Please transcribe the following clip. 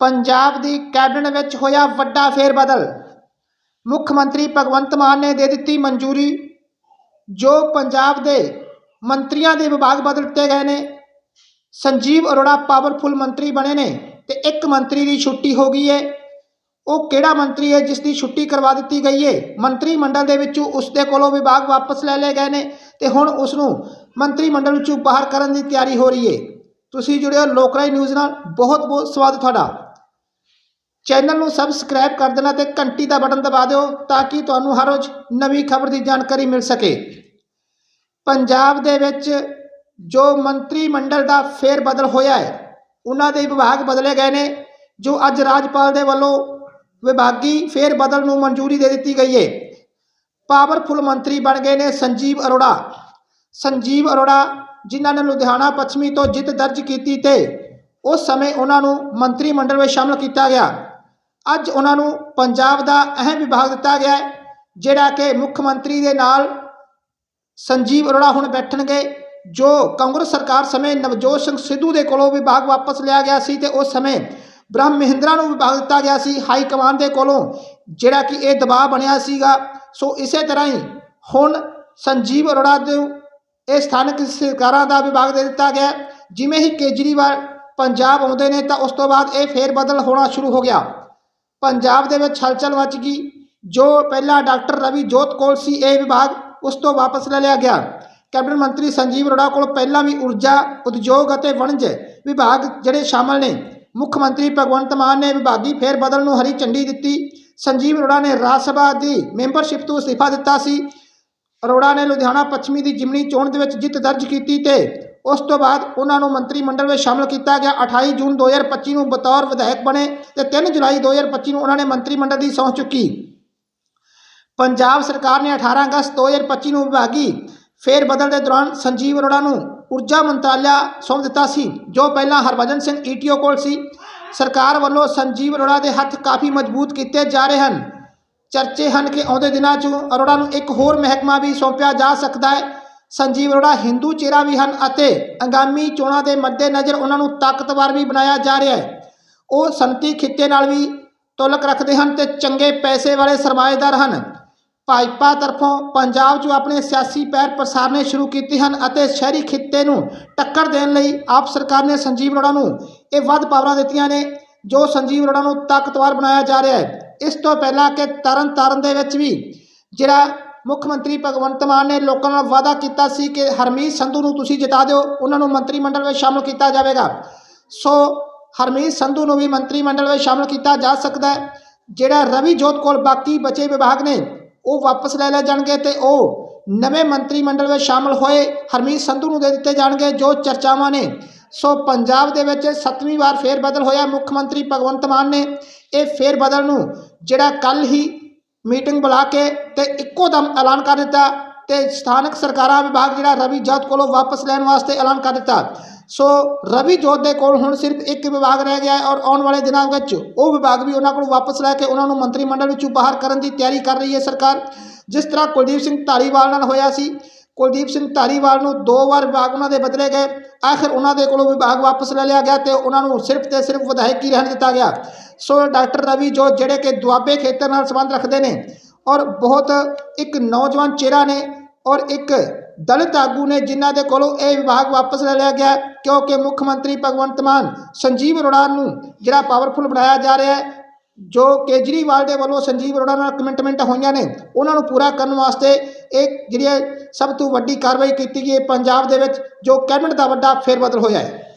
ਪੰਜਾਬ ਦੀ cabinet ਵਿੱਚ ਹੋਇਆ ਵੱਡਾ ਫੇਰਬਦਲ। ਮੁੱਖ ਮੰਤਰੀ ਭਗਵੰਤ ਮਾਨ ਨੇ ਦੇ ਦਿੱਤੀ ਮਨਜ਼ੂਰੀ, ਜੋ ਪੰਜਾਬ ਦੇ ਮੰਤਰੀਆਂ ਦੇ ਵਿਭਾਗ ਬਦਲ ਦਿੱਤੇ ਗਏ ਨੇ। ਸੰਜੀਵ ਅਰੋੜਾ ਪਾਵਰਫੁਲ ਮੰਤਰੀ ਬਣੇ ਨੇ ਤੇ ਇੱਕ ਮੰਤਰੀ ਦੀ ਛੁੱਟੀ ਹੋ ਗਈ ਹੈ ਉਹ ਕਿਹੜਾ ਮੰਤਰੀ ਹੈ ਜਿਸ ਦੀ ਛੁੱਟੀ ਕਰਵਾ ਦਿੱਤੀ ਗਈ ਹੈ ਮੰਤਰੀ ਮੰਡਲ ਦੇ ਵਿੱਚੋਂ ਉਸ ਦੇ ਕੋਲੋਂ ਵਿਭਾਗ ਵਾਪਸ ਲੈ ਲਏ ਗਏ ਨੇ ਤੇ ਹੁਣ ਉਸ ਨੂੰ ਮੰਤਰੀ ਮੰਡਲ ਵਿੱਚੋਂ ਬਾਹਰ ਕਰਨ ਦੀ ਤਿਆਰੀ ਹੋ ਰਹੀ ਹੈ ਤੁਸੀਂ ਜੁੜਿਓ ਲੋਕਰਾਈ ਨਿਊਜ਼ ਨਾਲ। ਬਹੁਤ ਬਹੁਤ ਸਵਾਗਤ ਤੁਹਾਡਾ। ਚੈਨਲ ਨੂੰ ਸਬਸਕ੍ਰਾਈਬ ਕਰ ਦੇਣਾ ਤੇ ਘੰਟੀ ਦਾ ਬਟਨ ਦਬਾ ਦਿਓ ਤਾਂ ਕਿ ਤੁਹਾਨੂੰ ਹਰ ਰੋਜ਼ ਨਵੀਂ ਖਬਰ ਦੀ ਜਾਣਕਾਰੀ ਮਿਲ ਸਕੇ। ਪੰਜਾਬ ਦੇ ਵਿੱਚ ਜੋ ਮੰਤਰੀ ਮੰਡਲ ਦਾ ਫੇਰ ਬਦਲ ਹੋਇਆ ਹੈ, ਉਹਨਾਂ ਦੇ ਵਿਭਾਗ ਬਦਲੇ ਗਏ ਨੇ, ਜੋ ਅੱਜ ਰਾਜਪਾਲ ਦੇ ਵੱਲੋਂ ਵਿਭਾਗੀ ਫੇਰ ਬਦਲ ਨੂੰ ਮਨਜ਼ੂਰੀ ਦੇ ਦਿੱਤੀ ਗਈ ਹੈ। ਪਾਵਰਫੁਲ ਮੰਤਰੀ ਬਣ ਗਏ ਨੇ ਸੰਜੀਵ ਅਰੋੜਾ। ਸੰਜੀਵ ਅਰੋੜਾ ਜਿਨ੍ਹਾਂ ਨੇ ਲੁਧਿਆਣਾ ਪੱਛਮੀ ਤੋਂ ਜਿੱਤ ਦਰਜ ਕੀਤੀ ਤੇ ਉਸ ਸਮੇਂ ਉਹਨਾਂ ਨੂੰ ਮੰਤਰੀ ਮੰਡਲ ਵਿੱਚ ਸ਼ਾਮਲ ਕੀਤਾ ਗਿਆ। ਅੱਜ ਉਹਨਾਂ ਨੂੰ ਪੰਜਾਬ ਦਾ ਅਹਿਮ ਵਿਭਾਗ ਦਿੱਤਾ ਗਿਆ ਹੈ, ਜਿਹੜਾ ਕਿ ਮੁੱਖ ਮੰਤਰੀ ਦੇ ਨਾਲ ਸੰਜੀਵ ਅਰੋੜਾ ਹੁਣ ਬੈਠਣਗੇ, ਜੋ ਕਾਂਗਰਸ ਸਰਕਾਰ ਸਮੇਂ ਨਵਜੋਤ ਸਿੰਘ ਸਿੱਧੂ ਦੇ ਕੋਲੋਂ ਵਿਭਾਗ ਵਾਪਸ ਲਿਆ ਗਿਆ ਸੀ ਤੇ ਉਸ ਸਮੇਂ ਬ੍ਰਹਮ ਮਹਿੰਦਰਾ ਨੂੰ ਵਿਭਾਗ ਦਿੱਤਾ ਗਿਆ ਸੀ, ਹਾਈ ਕਮਾਂਡ ਦੇ ਕੋਲੋਂ, ਜਿਹੜਾ ਕਿ ਇਹ ਦਬਾਅ ਬਣਿਆ ਸੀਗਾ। ਸੋ ਇਸੇ ਤਰ੍ਹਾਂ ਹੀ ਹੁਣ ਸੰਜੀਵ ਅਰੋੜਾ ਨੂੰ ਇਹ ਸਥਾਨਕ ਸਰਕਾਰਾਂ ਦਾ ਵਿਭਾਗ ਦੇ ਦਿੱਤਾ ਗਿਆ। ਜਿਵੇਂ ਹੀ ਕੇਜਰੀਵਾਲ ਪੰਜਾਬ ਆਉਂਦੇ ਨੇ ਤਾਂ ਉਸ ਤੋਂ ਬਾਅਦ ਇਹ ਫੇਰ ਬਦਲ ਹੋਣਾ ਸ਼ੁਰੂ ਹੋ ਗਿਆ। ਪੰਜਾਬ ਦੇ ਵਿੱਚ ਹਲਚਲ ਮਚ ਗਈ, ਜੋ ਪਹਿਲਾਂ ਡਾਕਟਰ ਰਵੀ ਜੋਤ ਕੋਲ ਸੀ, ਇਹ ਵਿਭਾਗ ਉਸ ਤੋਂ ਵਾਪਸ ਲੈ ਲਿਆ ਗਿਆ। ਕੈਬਨਿਟ ਮੰਤਰੀ ਸੰਜੀਵ ਅਰੋੜਾ ਕੋਲ ਪਹਿਲਾਂ ਵੀ ਊਰਜਾ, ਉਦਯੋਗ ਅਤੇ ਵਣਜ ਵਿਭਾਗ ਜਿਹੜੇ ਸ਼ਾਮਲ ਨੇ, ਮੁੱਖ ਮੰਤਰੀ ਭਗਵੰਤ ਮਾਨ ਨੇ ਵਿਭਾਗੀ ਫੇਰ ਬਦਲ ਨੂੰ ਹਰੀ ਝੰਡੀ ਦਿੱਤੀ। ਸੰਜੀਵ ਅਰੋੜਾ ਨੇ ਰਾਜ ਸਭਾ ਦੀ ਮੈਂਬਰਸ਼ਿਪ ਤੋਂ ਅਸਤੀਫਾ ਦਿੱਤਾ ਸੀ। ਅਰੋੜਾ ਨੇ ਲੁਧਿਆਣਾ ਪੱਛਮੀ ਦੀ ਜਿਮਨੀ ਚੋਣ ਦੇ ਵਿੱਚ ਜਿੱਤ ਦਰਜ ਕੀਤੀ ਤੇ ਉਸ ਤੋਂ ਬਾਅਦ ਉਹਨਾਂ ਨੂੰ ਮੰਤਰੀ ਮੰਡਲ ਵਿੱਚ ਸ਼ਾਮਲ ਕੀਤਾ ਗਿਆ। 28 ਜੂਨ 2025 ਨੂੰ ਬਤੌਰ ਵਿਧਾਇਕ ਬਣੇ ਤੇ 3 ਜੁਲਾਈ 2025 ਨੂੰ ਉਹਨਾਂ ਨੇ ਮੰਤਰੀ ਮੰਡਲ ਦੀ ਸਹੁੰ ਚੁੱਕੀ। ਪੰਜਾਬ ਸਰਕਾਰ ਨੇ 18 ਅਗਸਤ 2025 ਨੂੰ ਵਿਭਾਗੀ। ਫੇਰ ਬਦਲ ਦੇ ਦੌਰਾਨ ਸੰਜੀਵ ਅਰੋੜਾ ਨੂੰ ਊਰਜਾ ਮੰਤਰਾਲਾ ਸੌਂਪ ਦਿੱਤਾ ਸੀ, ਜੋ ਪਹਿਲਾਂ ਹਰਭਜਨ ਸਿੰਘ ਈਟੀਓ ਕੋਲ ਸੀ। ਸਰਕਾਰ ਵੱਲੋਂ ਸੰਜੀਵ ਅਰੋੜਾ ਦੇ ਹੱਥ ਕਾਫੀ ਮਜ਼ਬੂਤ ਕੀਤੇ ਜਾ ਰਹੇ ਹਨ। ਚਰਚੇ ਹਨ ਕਿ ਆਉਂਦੇ ਦਿਨਾਂ 'ਚ ਅਰੋੜਾ ਨੂੰ ਇੱਕ ਹੋਰ ਮਹਿਕਮਾ ਵੀ ਸੌਂਪਿਆ ਜਾ ਸਕਦਾ ਹੈ। ਸੰਜੀਵ ਅਰੋੜਾ ਹਿੰਦੂ ਚਿਹਰਾ ਵੀ ਹਨ ਅਤੇ ਆਗਾਮੀ ਚੋਣਾਂ ਦੇ ਮੱਦੇਨਜ਼ਰ ਉਹਨਾਂ ਨੂੰ ਤਾਕਤਵਰ ਵੀ ਬਣਾਇਆ ਜਾ ਰਿਹਾ ਹੈ। ਉਹ ਸੰਤੀ ਖਿੱਤੇ ਨਾਲ ਵੀ ਤੁਲਕ ਰੱਖਦੇ ਹਨ ਤੇ ਚੰਗੇ ਪੈਸੇ ਵਾਲੇ ਸਰਮਾਏਦਾਰ ਹਨ। ਭਾਜਪਾ ਤਰਫੋਂ ਪੰਜਾਬ 'ਚ ਆਪਣੇ ਸਿਆਸੀ ਪੈਰ ਪਸਾਰਨੇ ਸ਼ੁਰੂ ਕੀਤੇ ਹਨ ਅਤੇ ਸ਼ਹਿਰੀ ਖਿੱਤੇ ਨੂੰ ਟੱਕਰ ਦੇਣ ਲਈ ਆਪ ਸਰਕਾਰ ਨੇ ਸੰਜੀਵ ਅਰੋੜਾ ਨੂੰ ਇਹ ਵੱਧ ਪਾਵਰਾਂ ਦਿੱਤੀਆਂ ਨੇ, ਜੋ ਸੰਜੀਵ ਅਰੋੜਾ ਨੂੰ ਤਾਕਤਵਰ ਬਣਾਇਆ ਜਾ ਰਿਹਾ ਹੈ। ਇਸ ਤੋਂ ਪਹਿਲਾਂ ਕਿ ਤਰਨ ਤਾਰਨ ਦੇ ਵਿੱਚ ਵੀ ਜਿਹੜਾ ਮੁੱਖ ਮੰਤਰੀ ਭਗਵੰਤ ਮਾਨ ਨੇ ਲੋਕਾਂ ਨਾਲ ਵਾਅਦਾ ਕੀਤਾ ਸੀ ਕਿ ਹਰਮੀਤ ਸੰਧੂ ਨੂੰ ਤੁਸੀਂ ਜਿਤਾ ਦਿਓ, ਉਹਨਾਂ ਨੂੰ ਮੰਤਰੀ ਮੰਡਲ ਵਿੱਚ ਸ਼ਾਮਲ ਕੀਤਾ ਜਾਵੇਗਾ। ਸੋ ਹਰਮੀਤ ਸੰਧੂ ਨੂੰ ਵੀ ਮੰਤਰੀ ਮੰਡਲ ਵਿੱਚ ਸ਼ਾਮਲ ਕੀਤਾ ਜਾ ਸਕਦਾ ਹੈ। ਜਿਹੜਾ ਰਵੀ ਜੋਤ ਕੋਲ ਬਾਕੀ ਬਚੇ ਵਿਭਾਗ ਨੇ, ਉਹ ਵਾਪਸ ਲੈ ਲਏ ਜਾਣਗੇ ਤੇ ਉਹ ਨਵੇਂ ਮੰਤਰੀ ਮੰਡਲ ਵਿੱਚ ਸ਼ਾਮਲ ਹੋਏ ਹਰਮੀਤ ਸੰਧੂ ਨੂੰ ਦੇ ਦਿੱਤੇ ਜਾਣਗੇ ਜੋ ਚਰਚਾਵਾਂ ਨੇ। ਸੋ ਪੰਜਾਬ ਦੇ ਵਿੱਚ ਸੱਤਵੀਂ ਵਾਰ ਫੇਰ ਬਦਲ ਹੋਇਆ ਮੁੱਖ ਮੰਤਰੀ ਭਗਵੰਤ ਮਾਨ ਨੇ। ਇਹ ਫੇਰ ਬਦਲ ਨੂੰ ਜਿਹੜਾ ਕੱਲ ਹੀ ਮੀਟਿੰਗ ਬੁਲਾ ਕੇ ਤੇ ਇੱਕੋ ਦਮ ਐਲਾਨ ਕਰ ਦਿੱਤਾ ਤੇ ਸਥਾਨਕ ਸਰਕਾਰਾਂ ਵਿਭਾਗ ਜਿਹੜਾ ਰਵੀ ਜੋਤ ਕੋਲੋਂ ਵਾਪਸ ਲੈਣ ਵਾਸਤੇ ਐਲਾਨ ਕਰ ਦਿੱਤਾ। ਸੋ ਰਵੀ ਜੋਤ ਦੇ ਕੋਲ ਹੁਣ ਸਿਰਫ ਇੱਕ ਵਿਭਾਗ ਰਹਿ ਗਿਆ ਹੈ ਔਰ ਆਉਣ ਵਾਲੇ ਦਿਨਾਂ ਵਿੱਚ ਉਹ ਵਿਭਾਗ ਵੀ ਉਹਨਾਂ ਕੋਲ ਵਾਪਸ ਲੈ ਕੇ ਉਹਨਾਂ ਨੂੰ ਮੰਤਰੀ ਮੰਡਲ ਵਿੱਚੋਂ ਬਾਹਰ ਕਰਨ ਦੀ ਤਿਆਰੀ ਕਰ ਰਹੀ ਹੈ ਸਰਕਾਰ। ਜਿਸ ਤਰ੍ਹਾਂ ਕੁਲਦੀਪ ਸਿੰਘ ਧਾਲੀਵਾਲ ਨਾਲ ਹੋਇਆ ਸੀ ਕੁਲਦੀਪ ਸਿੰਘ ਧਾਰੀਵਾਲ ਨੂੰ ਦੋ ਵਾਰ ਵਿਭਾਗ ਉਹਨਾਂ ਦੇ ਬਦਲੇ ਗਏ। ਆਖਿਰ ਉਹਨਾਂ ਦੇ ਕੋਲੋਂ ਵਿਭਾਗ ਵਾਪਸ ਲੈ ਲਿਆ ਗਿਆ ਤੇ ਉਹਨਾਂ ਨੂੰ ਸਿਰਫ ਤੇ ਸਿਰਫ ਵਿਧਾਇਕੀ ਰਹਿਣ ਦਿੱਤਾ ਗਿਆ? ਸੋ ਡਾਕਟਰ ਰਵੀ ਜੋ ਜਿਹੜੇ ਕਿ ਦੁਆਬੇ ਖੇਤਰ ਨਾਲ ਸੰਬੰਧ ਰੱਖਦੇ ਨੇ ਔਰ ਬਹੁਤ ਇੱਕ ਨੌਜਵਾਨ ਚਿਹਰਾ ਨੇ ਔਰ ਇੱਕ ਦਲਿਤ ਆਗੂ ਨੇ ਜਿਨ੍ਹਾਂ ਦੇ ਕੋਲੋਂ ਇਹ ਵਿਭਾਗ ਵਾਪਸ ਲੈ ਲਿਆ ਗਿਆ ਕਿਉਂਕਿ ਮੁੱਖ ਮੰਤਰੀ ਭਗਵੰਤ ਮਾਨ, ਸੰਜੀਵ ਅਰੋੜਾ ਨੂੰ ਜਿਹੜਾ ਪਾਵਰਫੁਲ ਬਣਾਇਆ ਜਾ ਰਿਹਾ ਹੈ ਜੋ ਕੇਜਰੀਵਾਲ ਦੇ ਵੱਲੋਂ ਸੰਜੀਵ ਅਰੋੜਾ ਨਾਲ ਕਮਿਟਮੈਂਟ ਹੋਈਆਂ ਨੇ, ਉਹਨਾਂ ਨੂੰ ਪੂਰਾ ਕਰਨ ਵਾਸਤੇ ਇਹ ਜਿਹੜੀ ਹੈ ਸਭ ਤੋਂ ਵੱਡੀ ਕਾਰਵਾਈ ਕੀਤੀ ਗਈ ਹੈ। ਪੰਜਾਬ ਦੇ ਵਿੱਚ ਜੋ ਕੈਬਨਿਟ ਦਾ ਵੱਡਾ ਫੇਰਬਦਲ ਹੋਇਆ ਹੈ।